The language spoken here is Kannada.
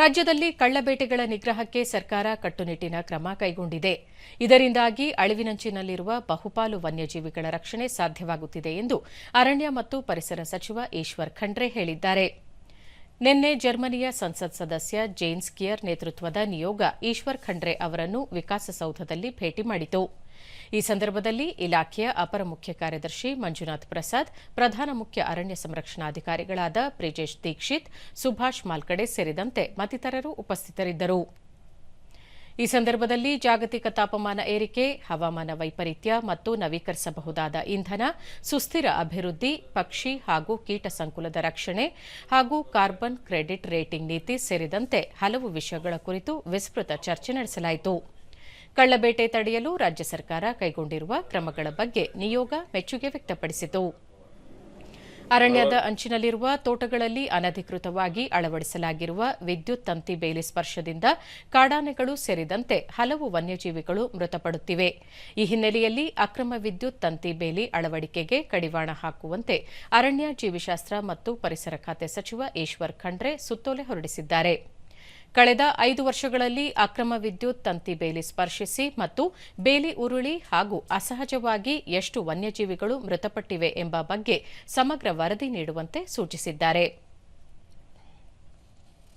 ರಾಜ್ಯದಲ್ಲಿ ಕಳ್ಳಬೇಟೆಗಳ ನಿಗ್ರಹಕ್ಕೆ ಸರ್ಕಾರ ಕಟ್ಟುನಿಟ್ಟಿನ ಕ್ರಮ ಕೈಗೊಂಡಿದೆ. ಇದರಿಂದಾಗಿ ಅಳಿವಿನಂಚಿನಲ್ಲಿರುವ ಬಹುಪಾಲು ವನ್ಯಜೀವಿಗಳ ರಕ್ಷಣೆ ಸಾಧ್ಯವಾಗುತ್ತಿದೆ ಎಂದು ಅರಣ್ಯ ಮತ್ತು ಪರಿಸರ ಸಚಿವ ಈಶ್ವರ್ ಖಂಡ್ರೆ ಹೇಳಿದ್ದಾರೆ. ನಿನ್ನೆ ಜರ್ಮನಿಯ ಸಂಸತ್ ಸದಸ್ಯ ಜೇನ್ಸ್ ಕಿಯರ್ ನೇತೃತ್ವದ ನಿಯೋಗ ಈಶ್ವರ್ ಖಂಡ್ರೆ ಅವರನ್ನು ವಿಕಾಸಸೌಧದಲ್ಲಿ ಭೇಟಿ ಮಾಡಿತು. ಈ ಸಂದರ್ಭದಲ್ಲಿ ಇಲಾಖೆಯ ಅಪರ ಮುಖ್ಯ ಕಾರ್ಯದರ್ಶಿ ಮಂಜುನಾಥ್ ಪ್ರಸಾದ್, ಪ್ರಧಾನ ಮುಖ್ಯ ಅರಣ್ಯ ಸಂರಕ್ಷಣಾಧಿಕಾರಿಗಳಾದ ಪ್ರಿಜೇಶ್ ದೀಕ್ಷಿತ್, ಸುಭಾಷ್ ಮಾಲ್ಕಡೆ ಸೇರಿದಂತೆ ಮತ್ತಿತರರು ಉಪಸ್ಥಿತರಿದ್ದರು. ಈ ಸಂದರ್ಭದಲ್ಲಿ ಜಾಗತಿಕ ತಾಪಮಾನ ಏರಿಕೆ, ಹವಾಮಾನ ವೈಪರೀತ್ಯ ಮತ್ತು ನವೀಕರಿಸಬಹುದಾದ ಇಂಧನ, ಸುಸ್ಥಿರ ಅಭಿವೃದ್ಧಿ, ಪಕ್ಷಿ ಹಾಗೂ ಕೀಟ ಸಂಕುಲದ ರಕ್ಷಣೆ ಹಾಗೂ ಕಾರ್ಬನ್ ಕ್ರೆಡಿಟ್ ರೇಟಿಂಗ್ ನೀತಿ ಸೇರಿದಂತೆ ಹಲವು ವಿಷಯಗಳ ಕುರಿತು ವಿಸ್ತೃತ ಚರ್ಚೆ ನಡೆಸಲಾಯಿತು. ಕಳ್ಳಬೇಟೆ ತಡೆಯಲು ರಾಜ್ಯ ಸರ್ಕಾರ ಕೈಗೊಂಡಿರುವ ಕ್ರಮಗಳ ಬಗ್ಗೆ ನಿಯೋಗ ಮೆಚ್ಚುಗೆ ವ್ಯಕ್ತಪಡಿಸಿತು. ಅರಣ್ಯದ ಅಂಚಿನಲ್ಲಿರುವ ತೋಟಗಳಲ್ಲಿ ಅನಧಿಕೃತವಾಗಿ ಅಳವಡಿಸಲಾಗಿರುವ ವಿದ್ಯುತ್ ತಂತಿ ಬೇಲಿ ಸ್ಪರ್ಶದಿಂದ ಕಾಡಾನೆಗಳು ಸೇರಿದಂತೆ ಹಲವು ವನ್ಯಜೀವಿಗಳು ಮೃತಪಡುತ್ತಿವೆ. ಈ ಹಿನ್ನೆಲೆಯಲ್ಲಿ ಅಕ್ರಮ ವಿದ್ಯುತ್ ತಂತಿ ಬೇಲಿ ಅಳವಡಿಕೆಗೆ ಕಡಿವಾಣ ಹಾಕುವಂತೆ ಅರಣ್ಯ ಜೀವಿಶಾಸ್ತ್ರ ಮತ್ತು ಪರಿಸರ ಖಾತೆ ಸಚಿವ ಈಶ್ವರ್ ಖಂಡ್ರೆ ಸುತ್ತೋಲೆ ಹೊರಡಿಸಿದ್ದಾರೆ. ಕಳೆದ ಐದು ವರ್ಷಗಳಲ್ಲಿ ಅಕ್ರಮ ವಿದ್ಯುತ್ ತಂತಿ ಬೇಲಿ ಸ್ಪರ್ಶಿಸಿ ಮತ್ತು ಬೇಲಿ ಉರುಳಿ ಹಾಗೂ ಅಸಹಜವಾಗಿ ಎಷ್ಟು ವನ್ಯಜೀವಿಗಳು ಮೃತಪಟ್ಟಿವೆ ಎಂಬ ಬಗ್ಗೆ ಸಮಗ್ರ ವರದಿ ನೀಡುವಂತೆ ಸೂಚಿಸಿದ್ದಾರೆ.